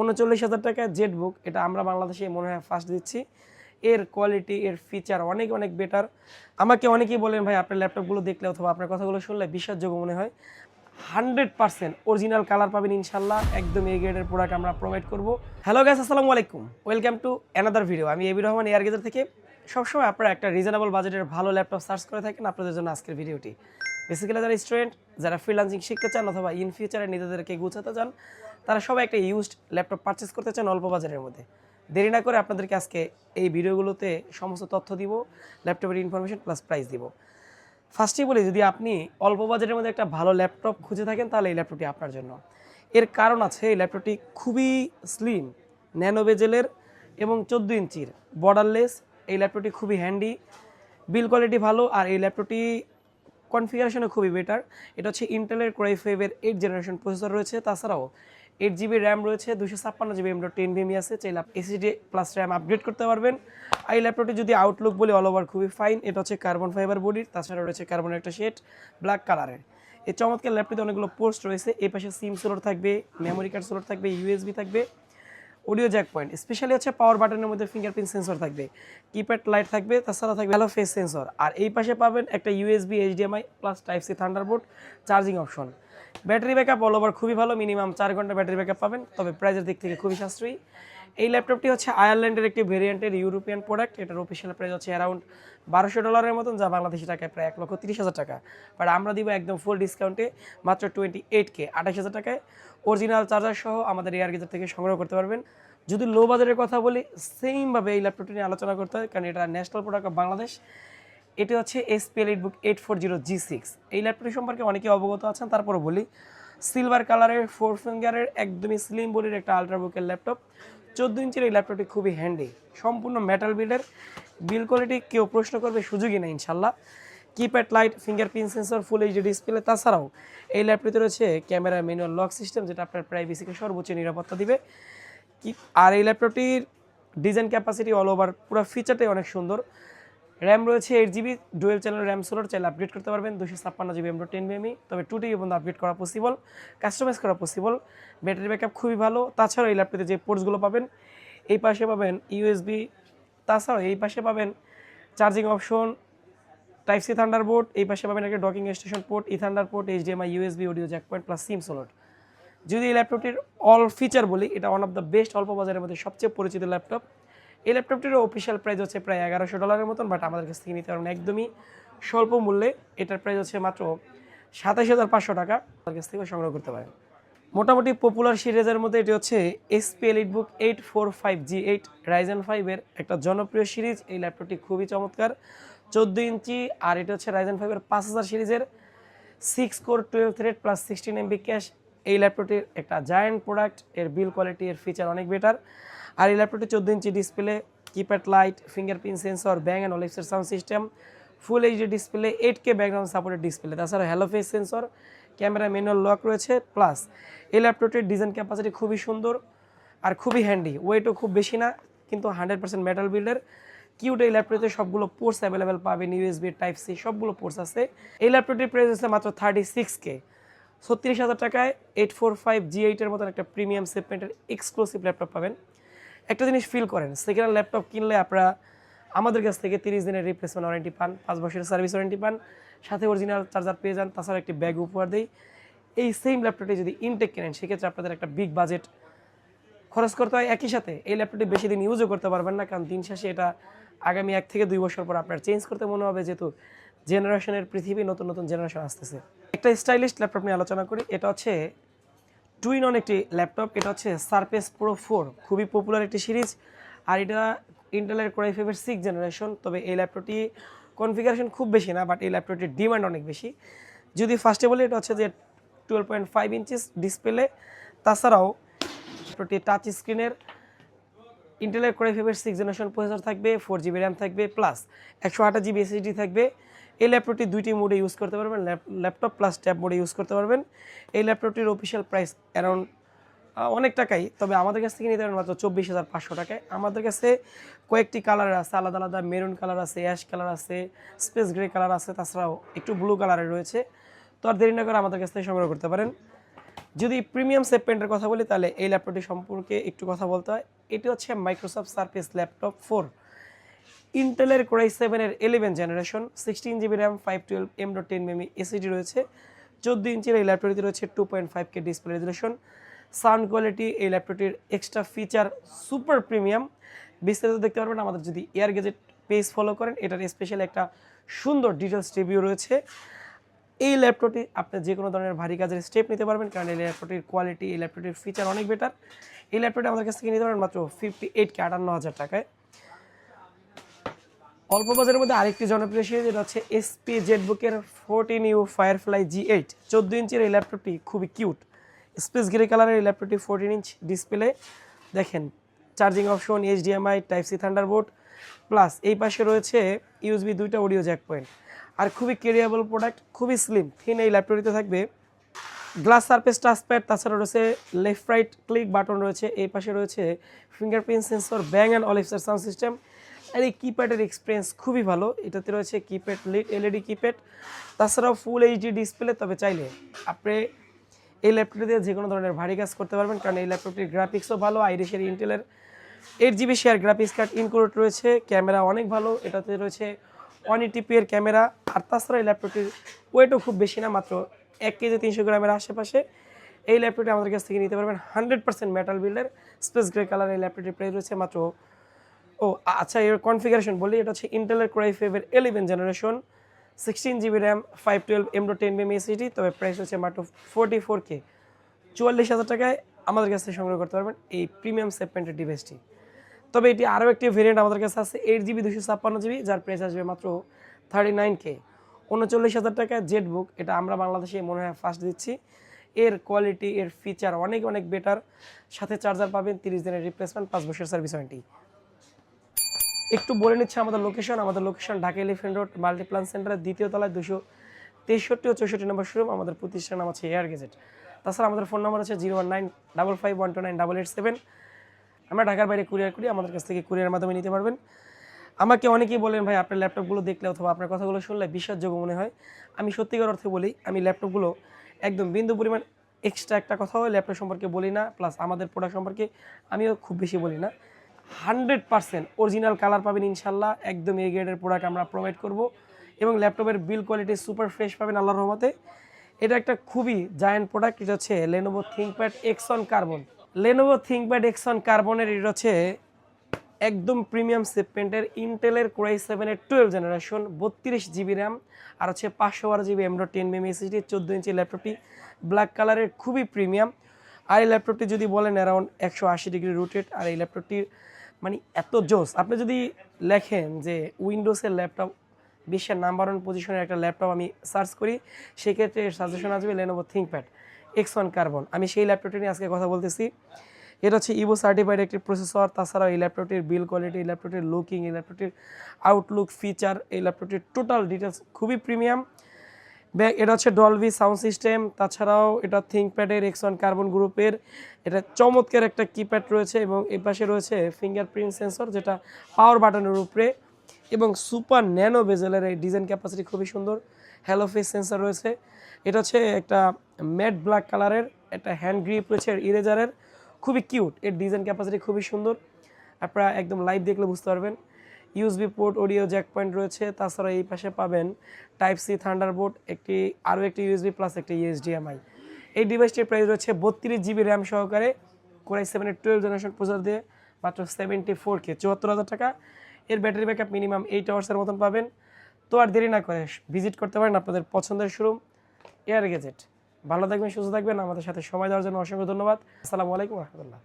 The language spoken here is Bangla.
উনচল্লিশ হাজার টাকা জেট বুক, এটা আমরা বাংলাদেশে মনে হয় ফার্স্ট দিচ্ছি। এর কোয়ালিটি এর ফিচার অনেক অনেক বেটার আমাকে অনেকেই বলেন, ভাই, আপনার ল্যাপটপগুলো দেখলে অথবা আপনার কথাগুলো শুনলে বিশ্বাসযোগ্য মনে হয়। হান্ড্রেড পার্সেন্ট অরিজিনাল কালার পাবেন ইনশাল্লাহ। একদম এই গ্রেডের প্রোডাক্ট আমরা প্রোভাইড করব। হ্যালো গ্যাস আসসালামু আলাইকুম। ওয়েলকাম টু অ্যানাদার ভিডিও আমি এবি রহমান এয়ার গেজার থেকে। সবসময় আপনারা একটা রিজনেবল বাজেটের ভালো ল্যাপটপ সার্চ করে থাকেন আপনাদের জন্য আজকের ভিডিওটি বেসিক্যালি যারা স্টুডেন্ট যারা ফ্রিলান্সিং শিখতে চান অথবা ইন ফিউচারে নিজেদেরকে গুছাতে চান, তারা সবাই একটা ইউজড ল্যাপটপ পারচেস করতে চান অল্প বাজারের মধ্যে। দেরি না করে আপনাদেরকে আজকে এই ভিডিওগুলোতে সমস্ত তথ্য দিব ল্যাপটপের ইনফরমেশন প্লাস প্রাইস দিব। ফার্স্টেই বলি, যদি আপনি অল্প বাজেটের মধ্যে একটা ভালো ল্যাপটপ খুঁজে থাকেন, তাহলে এই ল্যাপটপটি আপনার জন্য। এর কারণ আছে, এই ল্যাপটপটি খুবই স্লিম ন্যানো বেজেলের এবং চোদ্দ ইঞ্চির। বর্ডারলেস এই ল্যাপটপটি খুবই হ্যান্ডি বিল কোয়ালিটি ভালো, আর এই ল্যাপটপটি কনফিগারেশনও খুবই বেটার এটা হচ্ছে ইন্টেলের ক্রাই ফাইভের এইট জেনারেশন প্রসেসর রয়েছে। তাছাড়াও এইট জিবি র্যাম রয়েছে দুশো ছাপ্পান্ন জিবি এম টেন ভিএমই আছে। চাইলে এসিডি প্লাস র্যাম আপগ্রেড করতে পারবেন। এই ল্যাপটপটি যদি আউটলুক বলি অল ওভার খুবই ফাইন এটা হচ্ছে কার্বন ফাইবার বডির তাছাড়া রয়েছে কার্বনের একটা শেড ব্ল্যাক কালারের এই চমৎকার ল্যাপটপে অনেকগুলো পোস্ট রয়েছে। এই পাশে সিম স্লোট থাকবে মেমোরি কার্ড স্লোট থাকবে ইউএসবি থাকবে। অডিও জ্যাক পয়েন্ট স্পেশালি হচ্ছে পাওয়ার বাটনের মধ্যে ফিঙ্গারপ্রিন্ট সেন্সর থাকবে কিপ্যাড লাইট থাকবে, তাছাড়া থাকবে হ্যালো ফেস সেন্সর আর এই পাশে পাবেন একটা USB HDMI plus type C thunderboard charging option battery backup all over খুবই ভালো মিনিমাম চার ঘণ্টা ব্যাটারি ব্যাকআপ পাবেন, তবে প্রাইসের দিক থেকে খুবই সাশ্রয়ী। এই ল্যাপটপটি হচ্ছে আয়ারল্যান্ডের একটি ভেরিয়েন্টের ইউরোপিয়ান প্রোডাক্ট এটার অফিসিয়াল প্রাইস হচ্ছে অ্যারাউন্ড বারোশো ডলারের মতন, যা বাংলাদেশি টাকায় প্রায় এক লক্ষ তিরিশ হাজার টাকা। বাট আমরা দিব একদম ফুল ডিসকাউন্টে মাত্র টোয়েন্টি এইট কে আঠাশ হাজার টাকায়। অরিজিনাল চার্জার সহ আমাদের এয়ার গেজার থেকে সংগ্রহ করতে পারবেন। যদি লো বাজারের কথা বলি সেমভাবে এই ল্যাপটপটি নিয়ে আলোচনা করতে হয়, কারণ এটা ন্যাশনাল প্রোডাক্ট অফ বাংলাদেশ এটি হচ্ছে SPL eight book eight four zero G six এই ল্যাপটপটি সম্পর্কে অনেকে অবগত আছেন তারপরে বলি সিলভার কালারের ফোর ফিঙ্গারের একদমই স্লিম বডির একটা আলট্রা বুকের ল্যাপটপ চোদ্দ ইঞ্চির এই ল্যাপটপটি খুবই হ্যান্ডি সম্পূর্ণ মেটাল বিল্ডের বিল কোয়ালিটি কেউ প্রশ্ন করবে, সুযোগই নেই ইনশাল্লাহ। Keypad light fingerprint sensor full HD display তাছাড়াও এই ল্যাপটপটিতে রয়েছে ক্যামেরা ম্যানুয়াল লক সিস্টেম যেটা আপনার প্রাইভেসিকে সর্বোচ্চ নিরাপত্তা দিবে। কি আর এই ল্যাপটপটির ডিজাইন ক্যাপাসিটি অল ওভার পুরো ফিচারটাই অনেক সুন্দর। র্যাম রয়েছে eight GB dual channel RAM solar চাইলে আপডেট করতে পারবেন। দুশো ছাপ্পান্ন GB M dot ten BME তবে টু টিবি পর্যন্ত আপগ্রেড করা পসিবল কাস্টমাইজ করা পসিবল ব্যাটারি ব্যাকআপ খুবই ভালো। তাছাড়াও এই ল্যাপটপে যে পোর্টসগুলো পাবেন, এই পাশে পাবেন ইউএসবি তাছাড়াও এই পাশে পাবেন charging option type C thunderboard এই পাশে পাবেন একটা ডকিং স্টেশন পোর্ট ই thunder port HDMI USB audio jack point plus SIM solar যদি এই ল্যাপটপটির অল ফিচার বলি, এটা ওয়ান অফ দ্য বেস্ট অল্প বাজারের মধ্যে সবচেয়ে পরিচিত ল্যাপটপ এই ল্যাপটপটির অফিসিয়াল প্রাইস হচ্ছে প্রায় এগারোশো ডলারের মতন বাট আমাদের কাছ থেকে নিতে পারবেন একদমই স্বল্প মূল্যে। এটার প্রাইস হচ্ছে মাত্র সাতাশ হাজার পাঁচশো টাকা। আমাদের কাছ থেকে সংগ্রহ করতে পারেন। মোটামুটি পপুলার সিরিজের মধ্যে এটি হচ্ছে SP Elite Book eight four five G eight Ryzen ফাইভের একটা জনপ্রিয় সিরিজ এই ল্যাপটপটি খুবই চমৎকার। চোদ্দ ইঞ্চি, আর এটা হচ্ছে রাইজেন ফাইভের পাঁচ হাজার সিরিজের six core twelve thread plus sixteen MB cache এই ল্যাপটপটির একটা জায়ান্ট প্রোডাক্টের বিল কোয়ালিটি এর ফিচার অনেক বেটার আর এই ল্যাপটপটি চোদ্দ inch display keypad light fingerprint sensor Bang and অলিপসের sound system full HD display eight K background supported display তাছাড়া hello face sensor camera manual lock রয়েছে প্লাস এই ল্যাপটপটির ডিজাইন ক্যাপাসিটি খুবই সুন্দর আর খুবই হ্যান্ডি ওয়েটও খুব বেশি না, কিন্তু হান্ড্রেড পার্সেন্ট মেটাল বিল্ডের কিউট এই ল্যাপটপে সবগুলো পোর্টস অ্যাভেলেবেল পাবেন ইউএসবি টাইপ সি সবগুলো পোর্টস আছে। এই ল্যাপটপটির প্রাইস আছে মাত্র থার্টি সিক্স কে ছত্রিশ হাজার টাকায় এইট ফোর ফাইভ জি এইটের মতন একটা প্রিমিয়াম সেগমেন্টের এক্সক্লুসিভ ল্যাপটপ পাবেন। একটা জিনিস ফিল করেন সেকেন্ড হ্যান্ড ল্যাপটপ কিনলে আপনারা আমাদের কাছ থেকে তিরিশ দিনের রিপ্লেসমেন্ট ওয়ারেন্টি পান, পাঁচ বছরের সার্ভিস ওয়ারেন্টি পান, সাথে অরিজিনাল চার্জার পেয়ে যান, তাছাড়া একটি ব্যাগ উপহার দেই। এই সেম ল্যাপটপটি যদি ইনটেক কেনেন, সেক্ষেত্রে আপনাদের একটা বিগ বাজেট খরচ করতে হয়। একই সাথে এই ল্যাপটপটি বেশি দিন ইউজও করতে পারবেন না, কারণ দিন শেষে এটা আগামী এক থেকে দুই বছর পর আপনার চেঞ্জ করতে মনে হবে, যেহেতু জেনারেশনের পৃথিবী, নতুন নতুন জেনারেশন আসতেছে। একটা স্টাইলিশ ল্যাপটপ নিয়ে আলোচনা করি, এটা হচ্ছে টুইন অন একটি ল্যাপটপ, এটা হচ্ছে সারফেস প্রো ফোর খুবই পপুলার একটি সিরিজ। আর এটা ইন্টেলের কোরাই ফাইভের সিক্স জেনারেশন তবে এই ল্যাপটপটি কনফিগারেশন খুব বেশি না বাট এই ল্যাপটপটির ডিমান্ড অনেক বেশি। যদি ফার্স্টে বলি, এটা হচ্ছে যে twelve point five inches display তাছাড়াও, ল্যাপটপটি টাচ স্ক্রিনের ইন্টেলের কোরাই ফাইভের সিক্স জেনারেশন প্রসেসর থাকবে ফোর জিবি র্যাম থাকবে প্লাস একশো আঠাশ জিবি এসএসডি থাকবে। এই ল্যাপটপটি দুইটি মোডে ইউজ করতে পারবেন ল্যাপটপ প্লাস ট্যাব মোডে ইউজ করতে পারবেন। এই ল্যাপটপটির অফিসিয়াল প্রাইস অ্যারাউন্ড অনেক টাকাই, তবে আমাদের কাছ থেকে নিতে পারেন মাত্র চব্বিশ হাজার পাঁচশো টাকায়। আমাদের কাছে কয়েকটি কালার আছে, আলাদা আলাদা মেরুন কালার আছে অ্যাশ কালার আছে স্পেস গ্রে কালার আছে, তাছাড়াও একটু ব্লু কালারের রয়েছে। তো আর দেরি না করে আমাদের কাছ থেকে সংগ্রহ করতে পারেন। যদি প্রিমিয়াম সেগমেন্টের কথা বলি, তাহলে এই ল্যাপটপটি সম্পর্কে একটু কথা বলতে হয়। এটি হচ্ছে মাইক্রোসফট সার্ফেস ল্যাপটপ ফোর ইন্টেলের কোরাই সেভেনের eleven generation sixteen GB RAM five twelve M dot ten Mamy SSD রয়েছে, চোদ্দ ইঞ্চির এই ল্যাপটপটিতে রয়েছে two point five K display resolution sound quality এই ল্যাপটপটির এক্সট্রা ফিচার সুপার প্রিমিয়াম বিস্তারিত দেখতে পারবেন আমাদের যদি এয়ার গেজেট পেজ ফলো করেন, এটার স্পেশাল একটা সুন্দর ডিটেলস রিভিউ রয়েছে। এই ল্যাপটপটি আপনি যে কোনো ধরনের ভারী কাজের স্টেপ নিতে পারবেন, কারণ এই ল্যাপটপটির কোয়ালিটি এই ল্যাপটপটির ফিচার অনেক বেটার এই ল্যাপটপটি আমাদের কাছ থেকে নিতে পারবেন মাত্র ফিফটি এইট কে আটান্ন হাজার টাকায়। অল্প বাজারের মধ্যে আরেকটি জনপ্রিয় সিরিজ যেটা হচ্ছে SP জেটবুকের fourteen U Firefly G eight চোদ্দ ইঞ্চের এই ল্যাপটপটি খুবই কিউট স্পেস গ্রে কালারের এই ল্যাপটপটি ফোরটিন ইঞ্চ ডিসপ্লে দেখেন charging option HDMI type C thunderboard plus এই পাশে রয়েছে ইউএসবি দুইটা অডিও জ্যাক পয়েন্ট আর খুবই ক্যারিয়েবল প্রোডাক্ট খুবই স্লিম থিন এই ল্যাপটপটিতে থাকবে। গ্লাস সারফেস টাচপ্যাড তাছাড়া রয়েছে লেফট রাইট ক্লিক বাটন রয়েছে। এই পাশে রয়েছে ফিঙ্গারপ্রিন্ট সেন্সর ব্যাং অ্যান্ড অলিপসার সাউন্ড সিস্টেম আর এই কিপ্যাডের এক্সপিরিয়েন্স খুবই ভালো। এটাতে রয়েছে কিপ্যাড এলইডি কিপ্যাড তাছাড়াও ফুল এইচডি ডিসপ্লে তবে চাইলে আপনি এই ল্যাপটপটিতে যে কোনো ধরনের ভারী কাজ করতে পারবেন, কারণ এই ল্যাপটপটির গ্রাফিক্সও ভালো আইরিশের ইন্টেলের eight GB share graphics card include রয়েছে ক্যামেরা অনেক ভালো, এটাতে রয়েছে ওয়ান এইটিপি এর ক্যামেরা আর তাছাড়া এই ল্যাপটপটির ওয়েটও খুব বেশি না, মাত্র এক কেজি তিনশো গ্রামের আশেপাশে। এই ল্যাপটপটি আমাদের কাছ থেকে নিতে পারবেন হান্ড্রেড পার্সেন্ট মেটাল বিল্ডের স্পেস গ্রে কালার এই ল্যাপটপটির প্রাইস রয়েছে মাত্র ও আচ্ছা এর কনফিগারেশন বলি, এটা হচ্ছে ইন্টেলের Cry ফেভের eleven generation sixteen GB RAM five twelve M dot ten BM SSD তবে প্রাইস হচ্ছে মাত্র ফোরটি ফোর কে চুয়াল্লিশ হাজার টাকায় আমাদের কাছ থেকে সংগ্রহ করতে পারবেন এই প্রিমিয়াম সেগমেন্টের ডিভাইসটি তবে এটি আরও একটি ভেরিয়েন্ট আমাদের কাছে আছে এইট জিবি দুশো ছাপ্পান্ন জিবি যার প্রাইস আসবে মাত্র থার্টি নাইন কে উনচল্লিশ হাজার টাকায় জেট বুক এটা আমরা বাংলাদেশে মনে হয় ফার্স্ট দিচ্ছি। এর কোয়ালিটি এর ফিচার অনেক অনেক বেটার সাথে চার্জার পাবেন তিরিশ দিনের রিপ্লেসমেন্ট পাঁচ বছর সার্ভিস ওয়ারেন্টি একটু বলে নিচ্ছে আমাদের লোকেশন আমাদের location Dhaka Elephant Road Multiplan সেন্টারের দ্বিতীয় তলায় দুশো তেষট্টি ও চৌষট্টি নম্বর শোরুম আমাদের প্রতিষ্ঠান নাম আছে এয়ার গেজেট তাছাড়া আমাদের ফোন নাম্বার আছে zero one nine double five one two nine double eight seven আমরা ঢাকার বাইরে কুরিয়ার করি, আমাদের কাছ থেকে কুরিয়ারের মাধ্যমে নিতে পারবেন। আমাকে অনেকেই বলেন, ভাই, আপনার ল্যাপটপগুলো দেখলে অথবা আপনার কথাগুলো শুনলে বিশ্বাসযোগ্য মনে হয়। আমি সত্যিকার অর্থে বলি, আমি ল্যাপটপগুলো একদম বিন্দু পরিমাণ এক্সট্রা একটা কথাও ল্যাপটপ সম্পর্কে বলি না প্লাস আমাদের প্রোডাক্ট সম্পর্কে আমিও খুব বেশি বলি না। হান্ড্রেড পার্সেন্ট অরিজিনাল কালার পাবেন ইনশাল্লাহ। একদম এই গ্রেডের প্রোডাক্ট আমরা প্রোভাইড করব এবং ল্যাপটপের বিল কোয়ালিটি সুপার ফ্রেশ পাবেন আল্লাহর রহমতে। এটা একটা খুবই জায়ান্ট প্রোডাক্ট এটা হচ্ছে Lenovo ThinkPad X one carbon Lenovo ThinkPad X one কার্বনের এটা হচ্ছে একদম প্রিমিয়াম সেগমেন্টের ইন্টেলের কোরাই সেভেনের টুয়েলভ জেনারেশন বত্রিশ জিবি র্যাম আর হচ্ছে পাঁচশো বারো জিবি এমডো টেন মেমি এসএসডি চোদ্দ ইঞ্চি ল্যাপটপটি। ব্ল্যাক কালারের খুবই প্রিমিয়াম আর এই ল্যাপটপটি যদি বলেন অ্যারাউন্ড একশো আশি ডিগ্রি রোটেট আর এই ল্যাপটপটির মানে এত জোস। আপনি যদি লেখেন যে উইন্ডোজের ল্যাপটপ, বিশ্বের নাম্বার ওয়ান পজিশনের একটা ল্যাপটপ আমি সার্চ করি, সেক্ষেত্রে সাজেশন আসবে Lenovo ThinkPad X one carbon আমি সেই ল্যাপটপটি নিয়ে আজকে কথা বলতেছি। এটা হচ্ছে ইভো সার্টিফাইড একটি প্রসেসর তাছাড়াও এই ল্যাপটপটির বিল কোয়ালিটি এই ল্যাপটপটির লুকিং এই ল্যাপটপটির আউটলুক ফিচার এই ল্যাপটপটির টোটাল ডিটেলস খুবই প্রিমিয়াম ব্যাগ এটা হচ্ছে ডলভি সাউন্ড সিস্টেম তাছাড়াও এটা থিঙ্কপ্যাডের এক্স ওয়ান কার্বন গ্রুপের এটা চমৎকার একটা কিপ্যাড রয়েছে এবং এই পাশে রয়েছে ফিঙ্গারপ্রিন্ট সেন্সর যেটা পাওয়ার বাটনের উপরে। এবং সুপার ন্যানো বেজেলের এই ডিজাইন ক্যাপাসিটি খুবই সুন্দর। হ্যালো ফেস সেন্সর রয়েছে। এটা হচ্ছে একটা ম্যাট ব্ল্যাক কালারের একটা হ্যান্ড গ্রিপ রয়েছে ইরেজারের খুবই কিউট এর ডিজাইন ক্যাপাসিটি খুবই সুন্দর। আপনারা একদম লাইভ দেখলে বুঝতে পারবেন। USB port audio jack point রয়েছে। তাছাড়া এই পাশে পাবেন টাইপ সি থান্ডারবোর্ড একটি, আরও একটি ইউএসবি প্লাস একটি ইউএসডিএমআই এই ডিভাইসটির প্রাইস রয়েছে বত্রিশ জিবি র্যাম সহকারে কোরাই সেভেনের টুয়েলভ জেনারেশন প্রসেসর দিয়ে মাত্র সেভেন্টি ফোর কে চুয়াত্তর হাজার টাকা। এর ব্যাটারি ব্যাকআপ মিনিমাম এইট আওয়ার্সের মতন পাবেন। তো আর দেরি না করে ভিজিট করতে পারেন আপনাদের পছন্দের শোরুম এয়ার গেজেট ভালো থাকবেন, সুস্থ থাকবেন। আমাদের সাথে সময় দেওয়ার জন্য অসংখ্য ধন্যবাদ। আসসালামু আলাইকুম রহমতুল্লাহ।